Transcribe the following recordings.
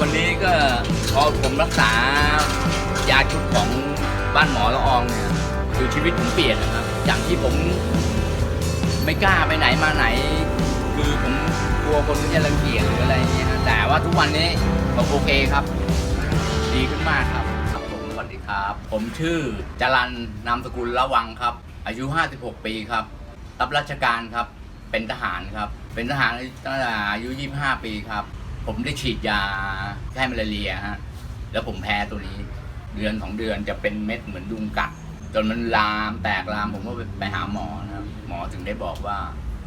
วันนี้ก็พอผมรักษายาชุดของบ้านหมอละอองเนี่ยคือชีวิตผมเปลี่ยนนะครับจากที่ผมไม่กล้าไปไหนมาไหน คือผมกลัวคนจะรังเกียจหรืออะไรอย่างเงี้ยฮะแต่ว่าทุกวันนี้ผมโอเคครับ ดีขึ้นมากครับครับผมสวัสดีครับ ผมชื่อจรันนามสกุลระวังครับ อายุ 56 ปีครับ รับราชการครับเป็นทหารครับ เป็นทหารตั้งแต่อายุ 25 ปีครับ ผมได้ฉีดยาแก้มาลาเรียฮะแล้วผมแพ้ตัวนี้ เดือนของเดือนจะเป็นเม็ดเหมือนยุงกัด จนมันลามแตกลามผมก็ไปหาหมอนะครับหมอถึงได้บอกว่า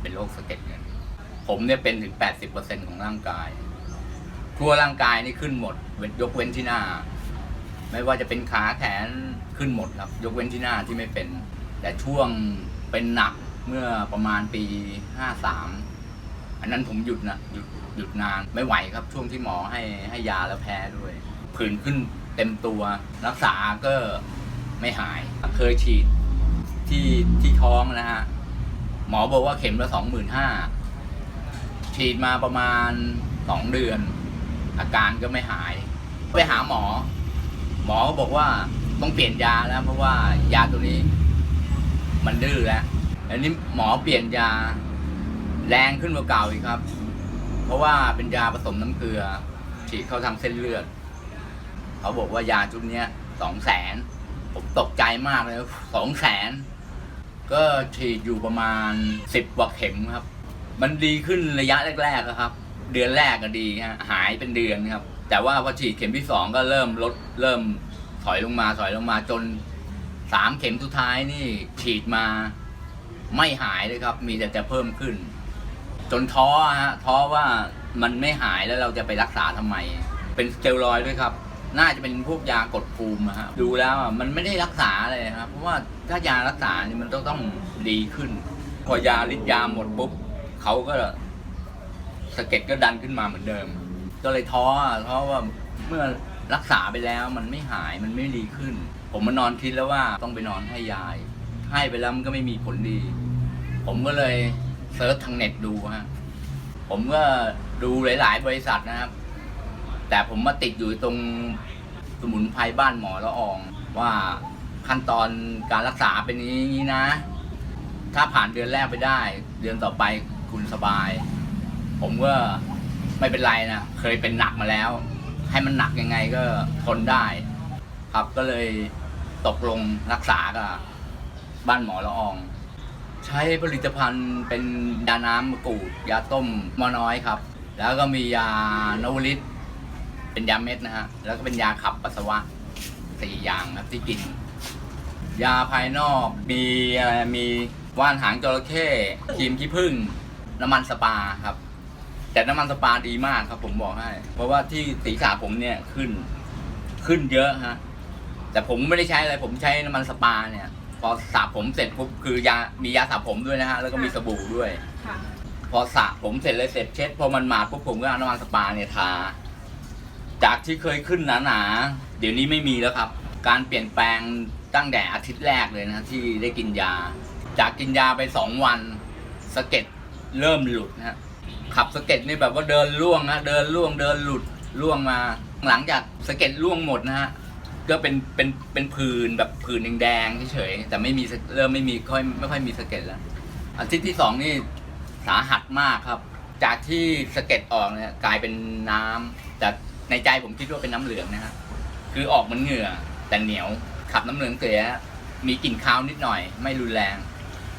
เป็นโรคสะเก็ดเงิน ผมเนี่ยเป็นถึง 80%ของร่างกาย ทั่วร่างกายนี่ขึ้นหมดยกเว้นที่หน้า ไม่ว่าจะเป็นขาแขนขึ้นหมดครับ ยกเว้นที่หน้าที่ไม่เป็น แต่ช่วงเป็นหนักเมื่อประมาณปี 53 อันนั้นผมหยุดนะหยุด หยุดนานไม่ไหวครับช่วงที่หมอให้ให้ยาแล้วแพ้ด้วย ผื่นขึ้นเต็มตัว รักษาก็ไม่หายเคยฉีดที่ที่ท้องนะฮะหมอบอกว่าเข็มละสองหมื่นห้าฉีดมาประมาณสองเดือน อาการก็ไม่หาย ไปหาหมอ หมอก็บอกว่าต้องเปลี่ยนยาแล้ว เพราะว่ายาตัวนี้ มันดื้อแล้วอันนี้หมอเปลี่ยนยาแรงขึ้นกว่าเก่าอีกครับ ราะว่าเป็นยาผสมน้ำเกลือ ฉีดเข้าทางเส้นเลือด เขาบอกว่ายาชุดเนี้ยสองแสนผมตกใจมากเลยสองแสนก็ฉีดอยู่ประมาณสิบกว่าเข็มครับ มันดีขึ้นระยะแรกๆอะครับ เดือนแรกก็ดีฮะหายเป็นเดือนครับ แต่ว่าพอฉีดเข็มที่สองก็เริ่มลดเริ่มถอยลงมาถอยลงมาจนสามเข็มสุดท้ายนี่ฉีดมาไม่หายเลยครับ มีแต่จะเพิ่มขึ้น จนท้อฮะท้อว่ามันไม่หายแล้วเราจะไปรักษาทำไม เป็นสเตียรอยด้วยครับ น่าจะเป็นพวกยากดภูมิฮะดูแล้วมันไม่ได้รักษาเลยครับ เพราะว่าถ้ายารักษาเนี่ยมันต้องต้องดีขึ้น พอยาฤทธิ์ยาหมดปุ๊บเขาก็สะเก็ดก็ดันขึ้นมาเหมือนเดิม ก็เลยท้อท้อว่าเมื่อรักษาไปแล้วมันไม่หายมันไม่ดีขึ้น ผมมานอนคิดแล้วว่าต้องไปนอนให้ยาย ให้ไปแล้วมันก็ไม่มีผลดี ผมก็เลย เซิร์ชทางเน็ตดูฮะผมก็ดูหลายๆ บริษัทนะครับ แต่ผมมาติดอยู่ตรงสมุนไพรบ้านหมอละออง ว่าขั้นตอนการรักษาเป็นอย่างนี้นะ ถ้าผ่านเดือนแรกไปได้ เดือนต่อไปคุณสบาย ผมก็ไม่เป็นไรนะ เคยเป็นหนักมาแล้ว ให้มันหนักยังไงก็ทนได้ ครับก็เลยตกลงรักษากับบ้านหมอละออง ใช้ผลิตภัณฑ์เป็นยาน้ำมะกรูดยาต้มมอน้อยครับ แล้วก็มียานวลิตเป็นยาเม็ดนะฮะแล้วก็เป็นยาขับปัสสาวะสี่อย่างครับที่กิน ยาภายนอกมีอะไรมีว่านหางจระเข้ครีมขี้ผึ้งน้ำมันสปาครับ แต่น้ำมันสปาดีมากครับ ผมบอกให้ เพราะว่าที่ศีรษะผมเนี่ยขึ้นขึ้นเยอะฮะแต่ผมไม่ได้ใช้อะไรผมใช้น้ำมันสปาเนี่ย พอสระผมเสร็จปุ๊บคือยามียาสระผมด้วยนะฮะแล้วก็มีสบู่ด้วย ค่ะ พอสระผมเสร็จเลยเสร็จเช็ดพอมันมาปุ๊บผมก็เอาน้ำมันสปาเนี่ยทา จากที่เคยขึ้นหนาๆเดี๋ยวนี้ไม่มีแล้วครับ การเปลี่ยนแปลงตั้งแต่อาทิตย์แรกเลยนะที่ได้กินยา จากกินยาไปสองวันสะเก็ดเริ่มหลุดนะฮะขับสะเก็ดนี่แบบว่าเดินล่วงนะเดินล่วงเดินหลุดล่วงมา หลังจากสะเก็ดล่วงหมดนะฮะ ก็เป็นเป็นเป็นผื่นแบบผื่นแดงๆเฉยๆแต่ไม่มีเริ่มไม่มีค่อยไม่ค่อยมีสะเก็ดแล้วอาทิตย์ที่สองนี่สาหัสมากครับ จากที่สะเก็ดออกเนี่ยกลายเป็นน้ำแต่ในใจผมคิดว่าเป็นน้ำเหลืองนะฮะคือออกเหมันเหงื่อ แต่เหนียวขับน้ำเหลืองเสียมีกลิ่นคาวนิดหน่อย ไม่รุนแรง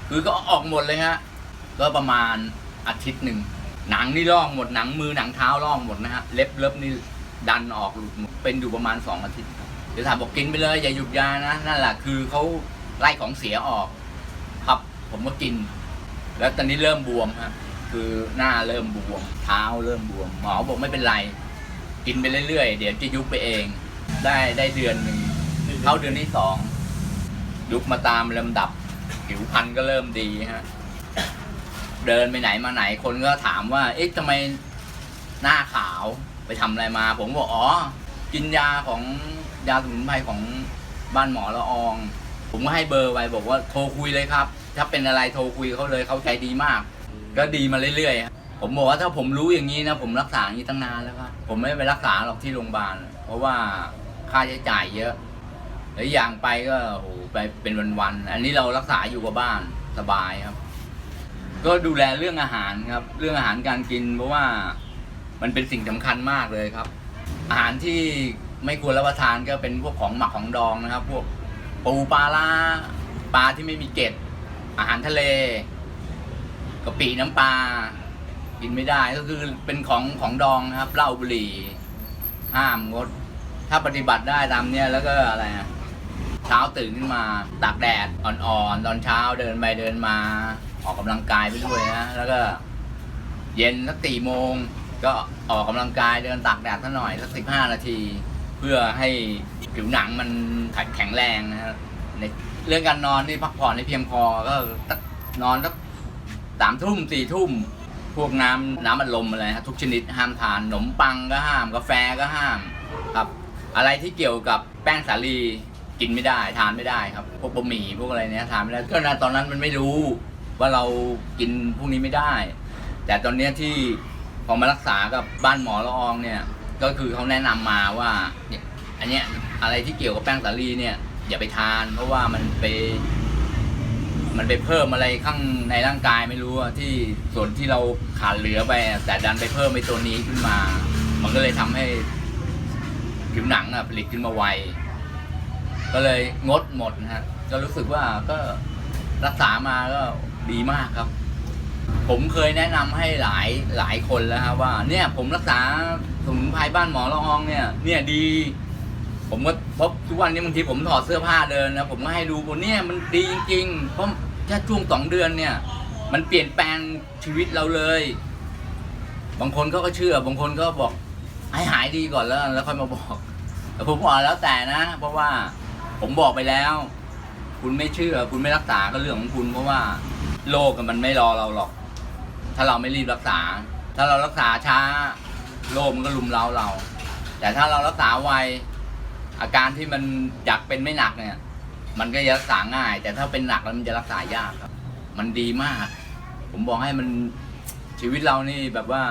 คือก็ออกหมดเลยฮะก็ประมาณอาทิตย์หนึ่งหนังนี่ลอกหมดหนังมือหนังเท้าลอกหมดนะฮะเล็บเล็บนี่ดันออกหลุดเป็นอยู่ประมาณสองอาทิตย์ เดี๋ยวถามบอกกินไปเลย อย่าหยุดยานะนั่นแหละคือเขาไล่ของเสียออก ครับ ผมก็กิน แล้วตอนนี้เริ่มบวมฮะคือหน้าเริ่มบวม เท้าเริ่มบวม หมอบอกไม่เป็นไร กินไปเรื่อยๆ เดี๋ยวจะยุบไปเอง ได้ได้เดือนหนึ่งเข้าเดือนที่สองยุบมาตามลำดับ ผิวพรรณก็เริ่มดีฮะเดินไปไหนมาไหนคนก็ถามว่า เอ๊ะทำไมหน้าขาวไปทำอะไรมา ผมบอกอ๋อ กินยาของ ยาสมุนไพรของบ้านหมอละออง ผมก็ให้เบอร์ไว้บอกว่าโทรคุยเลยครับ ถ้าเป็นอะไรโทรคุยเขาเลยเขาใจดีมาก ก็ดีมาเรื่อยๆผมบอกว่าถ้าผมรู้อย่างนี้นะ ผมรักษาอย่างนี้ตั้งนานแล้วครับผมไม่ไปรักษาหรอกที่โรงพยาบาลเพราะว่าค่าใช้จ่ายเยอะแล้วอย่างไปก็โอ้โหไปเป็นวันๆอันนี้เรารักษาอยู่กับบ้านสบายครับ ก็ดูแลเรื่องอาหารครับ เรื่องอาหารการกิน เพราะว่ามันเป็นสิ่งสำคัญมากเลยครับ อาหารที่ ไม่ควรรับประทานก็เป็นพวกของหมักของดองนะครับ พวกปูปลาล่าปลาที่ไม่มีเกล็ดอาหารทะเลกะปิน้ำปลากินไม่ได้ก็คือเป็นของของดองนะครับเหล้าบุหรี่ห้ามงด ถ้าปฏิบัติได้ตามเนี้ยแล้วก็อะไรอะเช้าตื่นขึ้นมาตากแดดอ่อนๆตอนเช้าเดินไปเดินมา ออกกำลังกายไปด้วยนะแล้วก็ เย็นสักตีโมงก็ออกกำลังกายเดินตากแดดสักหน่อยสักสิบห้านาที เพื่อให้ผิวหนังมันแข็งแรงนะครับในเรื่องการนอนนี่พักผ่อนให้เพียงพอก็นอนสักสามทุ่มสี่ทุ่มพวกน้ำน้ำอัดลมอะไรครับทุกชนิดห้ามทานขนมปังก็ห้ามกาแฟก็ห้ามครับ อะไรที่เกี่ยวกับแป้งสาลีกินไม่ได้ทานไม่ได้ครับ พวกบะหมี่พวกอะไรเนี้ยทานไม่ได้ก็นะตอนนั้นมันไม่รู้ว่าเรากินพวกนี้ไม่ได้ แต่ตอนเนี้ยที่พอมารักษากับบ้านหมอละอองเนี่ย ก็คือเขาแนะนำมาว่าเนี่ยอันเนี้ยอะไรที่เกี่ยวกับแป้งสาลีเนี่ย อย่าไปทาน เพราะว่ามันไป มันไปเพิ่มอะไรข้างในร่างกายไม่รู้ที่ส่วนที่เราขาดเหลือไป แต่ดันไปเพิ่มไอ้ตัวนี้ขึ้นมา มันก็เลยทำให้ผิวหนังอะผลิตขึ้นมาไวก็เลยงดหมดนะฮะก็รู้สึกว่าก็รักษามาก็ดีมากครับ ผมเคยแนะนำให้หลายหลายคนแล้วครับว่า เนี่ยผมรักษา สมุนไพรบ้านหมอละอองเนี่ย เนี่ยดี ผมก็พราะทุกวันนี้บางทีผมถอดเสื้อผ้าเดินนะผมก็ให้ดูว่าเนี่ยมันดีจริงๆเพราะแค่ช่วงสองเดือนเนี่ย มันเปลี่ยนแปลงชีวิตเราเลย บางคนเขาก็เชื่อ บางคนก็บอกให้หายดีก่อนแล้ว แล้วค่อยมาบอกแต่ผมบอกแล้วแต่นะ เพราะว่าผมบอกไปแล้ว คุณไม่เชื่อ คุณไม่รักษาก็เรื่องของคุณ เพราะว่าโรคมันไม่รอเราหรอก ถ้าเราไม่รีบรักษา ถ้าเรารักษาช้า โรคมันก็ลุมเร้าเรา แต่ถ้าเรารักษาไวอาการที่มันอยากเป็นไม่หนักเนี่ย มันก็จะรักษาง่าย แต่ถ้าเป็นหนักแล้วมันจะรักษายากครับ มันดีมาก ผมบอกให้มันชีวิตเรานี่แบบว่า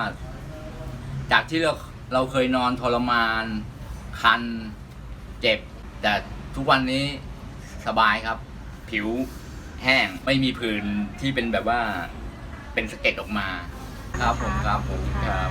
จากที่เราเราเคยนอนทรมาน คัน เจ็บ แต่ทุกวันนี้สบายครับ ผิวแห้งไม่มีผื่นที่เป็นแบบว่าเป็นสะเก็ดออกมา ครับผมครับผมครับ